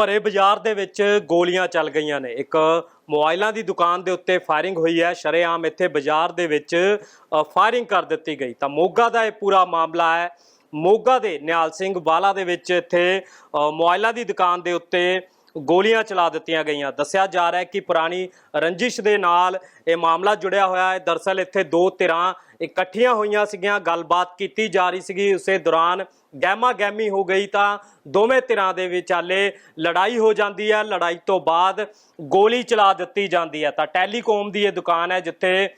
ਭਰੇ ਬਾਜ਼ਾਰ ਦੇ ਵਿੱਚ ਗੋਲੀਆਂ ਚੱਲ ਗਈਆਂ ਨੇ। ਇੱਕ ਮੋਬਾਈਲਾਂ ਦੀ ਦੁਕਾਨ ਦੇ ਉੱਤੇ ਫਾਇਰਿੰਗ ਹੋਈ ਹੈ। ਸ਼ਰੇਆਮ ਇੱਥੇ ਬਾਜ਼ਾਰ ਦੇ ਵਿੱਚ ਫਾਇਰਿੰਗ ਕਰ ਦਿੱਤੀ ਗਈ। ਤਾਂ ਮੋਗਾ ਦਾ ਇਹ ਪੂਰਾ ਮਾਮਲਾ ਹੈ। ਮੋਗਾ ਦੇ ਨਿਹਾਲ ਸਿੰਘ ਵਾਲਾ ਦੇ ਵਿੱਚ ਇੱਥੇ ਅ, ਮੋਬਾਈਲਾਂ ਦੀ ਦੁਕਾਨ ਦੇ ਉੱਤੇ ਗੋਲੀਆਂ ਚਲਾ ਦਿੱਤੀਆਂ ਗਈਆਂ। ਦੱਸਿਆ ਜਾ ਰਿਹਾ ਹੈ ਕਿ ਪੁਰਾਣੀ ਰੰਜਿਸ਼ ਦੇ ਨਾਲ ਇਹ ਮਾਮਲਾ ਜੁੜਿਆ ਹੋਇਆ ਹੈ। ਦਰਸਲ ਇੱਥੇ ਦੋ ਧਿਰਾਂ ਇਕੱਠੀਆਂ ਹੋਈਆਂ ਸੀਗੀਆਂ, ਗੱਲਬਾਤ ਕੀਤੀ ਜਾ ਰਹੀ ਸੀਗੀ ਉਸੇ ਦੌਰਾਨ। ਗਹਿਮਾ ਗਹਿਮੀ ਹੋ ਗਈ ਤਾਂ ਦੋਵੇਂ ਧਿਰਾਂ ਦੇ ਵਿਚਾਲੇ ਲੜਾਈ ਹੋ ਜਾਂਦੀ ਹੈ। ਲੜਾਈ ਤੋਂ ਬਾਅਦ ਗੋਲੀ ਚਲਾ ਦਿੱਤੀ ਜਾਂਦੀ ਹੈ। ਤਾਂ ਟੈਲੀਕਾਮ ਦੀ ਇਹ ਦੁਕਾਨ ਹੈ ਜਿੱਥੇ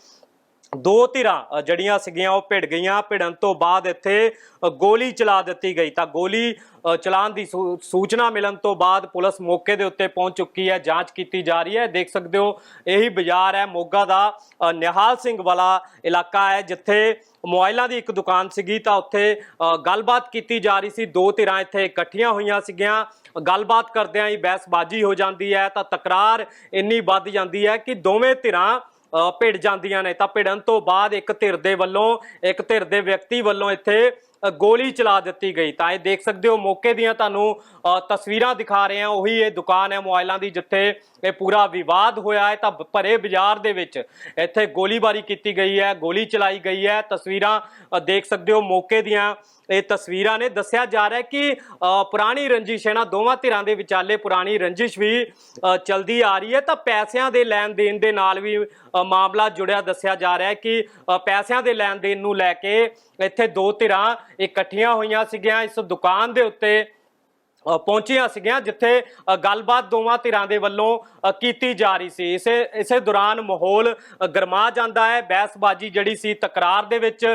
ਦੋ ਧਿਰਾਂ ਅ, ਜਿਹੜੀਆਂ ਸੀਗੀਆਂ ਉਹ ਭਿੜ ਗਈਆਂ। ਭਿੜਨ ਤੋਂ ਬਾਅਦ ਇੱਥੇ ਗੋਲੀ ਚਲਾ ਦਿੱਤੀ ਗਈ। ਤਾਂ ਗੋਲੀ ਅ, ਚਲਾਉਣ ਦੀ ਸੂ- ਸੂਚਨਾ ਮਿਲਣ ਤੋਂ ਬਾਅਦ ਪੁਲਿਸ ਮੌਕੇ ਦੇ ਉੱਤੇ ਪਹੁੰਚ ਚੁੱਕੀ ਹੈ ਜਾਂਚ ਕੀਤੀ ਜਾ ਰਹੀ ਹੈ। ਦੇਖ ਸਕਦੇ ਹੋ ਇਹੀ ਬਾਜ਼ਾਰ ਹੈ ਮੋਗਾ ਦਾ ਨਿਹਾਲ ਸਿੰਘ ਵਾਲਾ ਇਲਾਕਾ ਹੈ ਜਿੱਥੇ ਮੋਬਾਈਲਾਂ ਦੀ ਇੱਕ ਦੁਕਾਨ ਸੀਗੀ। ਤਾਂ ਉੱਥੇ ਗੱਲਬਾਤ ਕੀਤੀ ਜਾ ਰਹੀ ਸੀ। ਦੋ ਧਿਰਾਂ ਇੱਥੇ ਇਕੱਠੀਆਂ ਹੋਈਆਂ ਸੀਗੀਆਂ। ਗੱਲਬਾਤ ਕਰਦਿਆਂ ਹੀ ਬਹਿਸਬਾਜ਼ੀ ਹੋ ਜਾਂਦੀ ਹੈ। ਤਾਂ ਤਕਰਾਰ ਇੰਨੀ ਵੱਧ ਜਾਂਦੀ ਹੈ ਕਿ ਦੋਵੇਂ ਧਿਰਾਂ ਭਿੜ ਜਾਂਦੀਆਂ ਨੇ। ਤਾਂ ਭਿੜਨ ਤੋਂ ਬਾਅਦ ਇੱਕ ਧਿਰ ਦੇ ਵੱਲੋਂ, ਇੱਕ ਧਿਰ ਦੇ ਵਿਅਕਤੀ ਵੱਲੋਂ ਇੱਥੇ ਗੋਲੀ ਚਲਾ ਦਿੱਤੀ ਗਈ। ਤਾਂ ਇਹ ਦੇਖ ਸਕਦੇ ਹੋ ਮੌਕੇ ਦੀਆਂ ਤੁਹਾਨੂੰ ਤਸਵੀਰਾਂ ਦਿਖਾ ਰਹੇ ਹਾਂ। ਉਹੀ ਇਹ ਦੁਕਾਨ ਹੈ ਮੋਬਾਈਲਾਂ ਦੀ ਜਿੱਥੇ ਇਹ ਪੂਰਾ ਵਿਵਾਦ ਹੋਇਆ ਹੈ। ਤਾਂ ਭਰੇ ਬਾਜ਼ਾਰ ਦੇ ਵਿੱਚ ਇੱਥੇ ਗੋਲੀਬਾਰੀ ਕੀਤੀ ਗਈ ਹੈ ਗੋਲੀ ਚਲਾਈ ਗਈ ਹੈ। ਤਸਵੀਰਾਂ ਦੇਖ ਸਕਦੇ ਹੋ ਮੌਕੇ ਦੀਆਂ ਇਹ ਤਸਵੀਰਾਂ ਨੇ। ਦੱਸਿਆ ਜਾ ਰਿਹਾ ਹੈ ਕਿ ਪੁਰਾਣੀ ਰੰਜਿਸ਼ ਹੈ ਨਾ ਦੋਵਾਂ ਧਿਰਾਂ ਦੇ ਵਿਚਾਲੇ ਪੁਰਾਣੀ ਰੰਜਿਸ਼ ਵੀ ਅ, ਚਲਦੀ ਆ ਰਹੀ ਹੈ। ਤਾਂ ਪੈਸਿਆਂ ਦੇ ਲੈਣ ਦੇਣ ਦੇ ਨਾਲ ਵੀ ਮਾਮਲਾ ਜੁੜਿਆ। ਦੱਸਿਆ ਜਾ ਰਿਹਾ ਹੈ ਕਿ ਪੈਸਿਆਂ ਦੇ ਲੈਣ ਦੇਣ ਨੂੰ ਲੈ ਕੇ ਇੱਥੇ ਦੋ ਧਿਰਾਂ ਇਕੱਠੀਆਂ ਹੋਈਆਂ ਸੀਗੀਆਂ ਇਸ ਦੁਕਾਨ ਦੇ ਉੱਤੇ। ਪਹੁੰਚੀਆਂ ਸੀਗੀਆਂ, ਜਿੱਥੇ ਗੱਲਬਾਤ ਦੋਵਾਂ ਧਿਰਾਂ ਦੇ ਵੱਲੋਂ ਕੀਤੀ ਜਾ ਰਹੀ ਸੀ। ਇਸੇ ਇਸੇ ਦੌਰਾਨ ਮਾਹੌਲ ਗਰਮਾ ਜਾਂਦਾ ਹੈ। ਬਹਿਸਬਾਜ਼ੀ ਜਿਹੜੀ ਸੀ, ਤਕਰਾਰ ਦੇ ਵਿੱਚ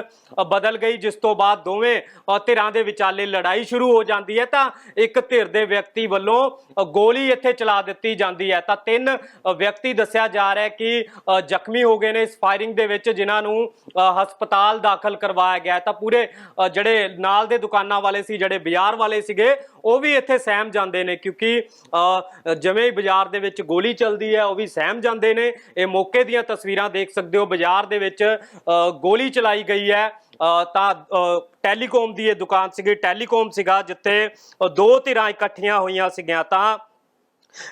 ਬਦਲ ਗਈ, ਜਿਸ ਤੋਂ ਬਾਅਦ ਦੋਵੇਂ ਧਿਰਾਂ ਦੇ ਵਿਚਾਲੇ ਲੜਾਈ ਸ਼ੁਰੂ ਹੋ ਜਾਂਦੀ ਹੈ। ਤਾਂ ਇੱਕ ਧਿਰ ਦੇ ਵਿਅਕਤੀ ਵੱਲੋਂ ਗੋਲੀ ਇੱਥੇ ਚਲਾ ਦਿੱਤੀ ਜਾਂਦੀ ਹੈ। ਤਾਂ ਤਿੰਨ ਵਿਅਕਤੀ ਦੱਸਿਆ ਜਾ ਰਿਹਾ ਕਿ ਜ਼ਖਮੀ ਹੋ ਗਏ ਨੇ ਇਸ ਫਾਇਰਿੰਗ ਦੇ ਵਿੱਚ, ਜਿਨ੍ਹਾਂ ਨੂੰ ਹਸਪਤਾਲ ਦਾਖਲ ਕਰਵਾਇਆ ਗਿਆ ਤਾਂ ਪੂਰੇ ਜਿਹੜੇ ਨਾਲ ਦੇ ਦੁਕਾਨਾਂ ਵਾਲੇ ਸੀ, ਜਿਹੜੇ ਬਾਜ਼ਾਰ ਵਾਲੇ ਸੀਗੇ ਉਹ ਵੀ ਇੱਥੇ ਸਹਿਮ ਜਾਂਦੇ ਨੇ ਕਿਉਂਕਿ ਜਿਵੇਂ ਹੀ ਬਾਜ਼ਾਰ ਦੇ ਵਿੱਚ ਗੋਲੀ ਚੱਲਦੀ ਹੈ ਉਹ ਵੀ ਸਹਿਮ ਜਾਂਦੇ ਨੇ। ਇਹ ਮੌਕੇ ਦੀਆਂ ਤਸਵੀਰਾਂ ਦੇਖ ਸਕਦੇ ਹੋ ਬਾਜ਼ਾਰ ਦੇ ਵਿੱਚ ਗੋਲੀ ਚਲਾਈ ਗਈ ਹੈ। ਤਾਂ ਅ, ਟੈਲੀਕਾਮ ਦੀ ਇਹ ਦੁਕਾਨ ਸੀਗੀ ਟੈਲੀਕਾਮ ਸੀਗਾ ਜਿੱਥੇ ਦੋ ਧਿਰਾਂ ਇਕੱਠੀਆਂ ਹੋਈਆਂ ਸੀਗੀਆਂ। ਤਾਂ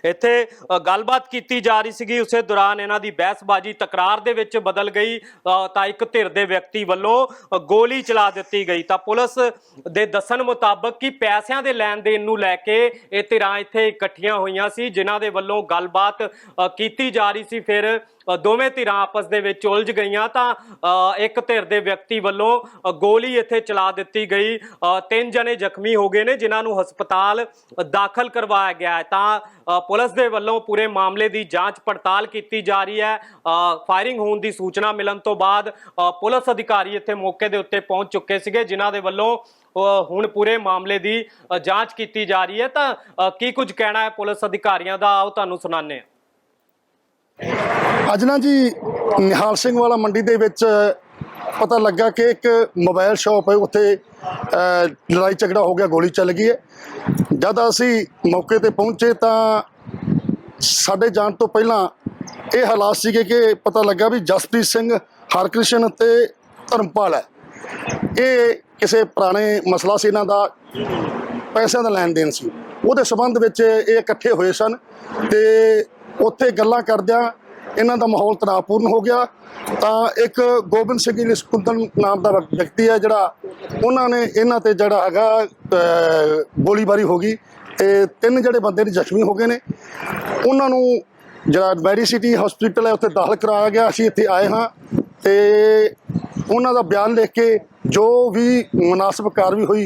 ਇੱਥੇ ਗੱਲਬਾਤ ਕੀਤੀ ਜਾ ਰਹੀ ਸੀਗੀ। ਉਸੇ ਦੌਰਾਨ ਇਹਨਾਂ ਦੀ ਬਹਿਸਬਾਜ਼ੀ ਤਕਰਾਰ ਦੇ ਵਿੱਚ ਬਦਲ ਗਈ। ਤਾਂ ਇੱਕ ਧਿਰ ਦੇ ਵਿਅਕਤੀ ਵੱਲੋਂ ਗੋਲੀ ਚਲਾ ਦਿੱਤੀ ਗਈ। ਤਾਂ ਪੁਲਿਸ ਦੇ ਦੱਸਣ ਮੁਤਾਬਕ ਕਿ ਪੈਸਿਆਂ ਦੇ ਲੈਣ ਦੇਣ ਨੂੰ ਲੈ ਕੇ ਇਹ ਧਿਰਾਂ ਇੱਥੇ ਇਕੱਠੀਆਂ ਹੋਈਆਂ ਸੀ, ਜਿਨ੍ਹਾਂ ਦੇ ਵੱਲੋਂ ਗੱਲਬਾਤ ਕੀਤੀ ਜਾ ਰਹੀ ਸੀ। ਫਿਰ ਦੋਵੇਂ ਧਿਰਾਂ ਆਪਸ ਦੇ ਵਿੱਚ ਉਲਝ ਗਈਆਂ ਤਾਂ ਇੱਕ ਧਿਰ ਦੇ ਵਿਅਕਤੀ ਵੱਲੋਂ ਗੋਲੀ ਇੱਥੇ ਚਲਾ ਦਿੱਤੀ ਗਈ। ਤਿੰਨ ਜਣੇ ਜ਼ਖਮੀ ਹੋ ਗਏ ਨੇ, ਜਿਨ੍ਹਾਂ ਨੂੰ ਹਸਪਤਾਲ ਦਾਖਲ ਕਰਵਾਇਆ ਗਿਆ ਹੈ। ਤਾਂ ਪੁਲਿਸ ਦੇ ਵੱਲੋਂ ਪੂਰੇ ਮਾਮਲੇ ਦੀ ਜਾਂਚ ਪੜਤਾਲ ਕੀਤੀ ਜਾ ਰਹੀ ਹੈ। ਫਾਇਰਿੰਗ ਹੋਣ ਦੀ ਸੂਚਨਾ ਮਿਲਣ ਤੋਂ ਬਾਅਦ ਪੁਲਿਸ ਅਧਿਕਾਰੀ ਇੱਥੇ ਮੌਕੇ ਦੇ ਉੱਤੇ ਪਹੁੰਚ ਚੁੱਕੇ ਸੀਗੇ, ਜਿਨ੍ਹਾਂ ਦੇ ਵੱਲੋਂ ਹੁਣ ਪੂਰੇ ਮਾਮਲੇ ਦੀ ਜਾਂਚ ਕੀਤੀ ਜਾ ਰਹੀ ਹੈ। ਤਾਂ ਕੀ ਕੁਝ ਕਹਿਣਾ ਹੈ ਪੁਲਿਸ ਅਧਿਕਾਰੀਆਂ ਦਾ? ਆਓ ਤੁਹਾਨੂੰ ਸੁਣਾਉਂਦੇ ਹਾਂ। ਅੱਜ ਨਾ ਜੀ, ਨਿਹਾਲ ਸਿੰਘ ਵਾਲਾ ਮੰਡੀ ਦੇ ਵਿੱਚ ਪਤਾ ਲੱਗਾ ਕਿ ਇੱਕ ਮੋਬਾਈਲ ਸ਼ਾਪ ਹੈ, ਉੱਥੇ ਲੜਾਈ ਝਗੜਾ ਹੋ ਗਿਆ, ਗੋਲੀ ਚੱਲ ਗਈ ਹੈ। ਜਦ ਅਸੀਂ ਮੌਕੇ ਤੇ ਪਹੁੰਚੇ ਤਾਂ ਸਾਡੇ ਜਾਣ ਤੋਂ ਪਹਿਲਾਂ ਇਹ ਹਾਲਾਤ ਸੀਗੇ ਕਿ ਪਤਾ ਲੱਗਾ ਵੀ ਜਸਪ੍ਰੀਤ ਸਿੰਘ ਹਰਕ੍ਰਿਸ਼ਨ ਅਤੇ ਧਰਮਪਾਲ ਹੈ। ਇਹ ਕਿਸੇ ਪੁਰਾਣੇ ਮਸਲਾ ਸੀ, ਇਹਨਾਂ ਦਾ ਪੈਸਿਆਂ ਦਾ ਲੈਣ ਦੇਣ ਸੀ। ਉਹਦੇ ਸਬੰਧ ਵਿੱਚ ਇਹ ਇਕੱਠੇ ਹੋਏ ਸਨ ਤੇ ਉੱਥੇ ਗੱਲਾਂ ਕਰਦਿਆਂ ਇਹਨਾਂ ਦਾ ਮਾਹੌਲ ਤਣਾਅਪੂਰਨ ਹੋ ਗਿਆ। ਤਾਂ ਇੱਕ ਗੋਬਿੰਦ ਸਿੰਘ ਜੀ ਸਕੁੰਦਨ ਨਾਮ ਦਾ ਵਿਅਕਤੀ ਹੈ ਜਿਹੜਾ ਉਹਨਾਂ ਨੇ ਇਹਨਾਂ ਤੇ ਜਿਹੜਾ ਹੈਗਾ ਗੋਲੀਬਾਰੀ ਹੋ ਗਈ ਤੇ ਤਿੰਨ ਜਿਹੜੇ ਬੰਦੇ ਨੇ ਜ਼ਖਮੀ ਹੋ ਗਏ ਨੇ। ਉਹਨਾਂ ਨੂੰ ਜਿਹੜਾ ਮੈਡੀਸਿਟੀ ਹਸਪੀਟਲ ਹੈ, ਉੱਥੇ ਦਾਖਲ ਕਰਾਇਆ ਗਿਆ। ਅਸੀਂ ਇੱਥੇ ਆਏ ਹਾਂ ਤੇ ਉਹਨਾਂ ਦਾ ਬਿਆਨ ਲਿਖ ਕੇ ਜੋ ਵੀ ਮੁਨਾਸਬ ਕਾਰਵਾਈ ਹੋਈ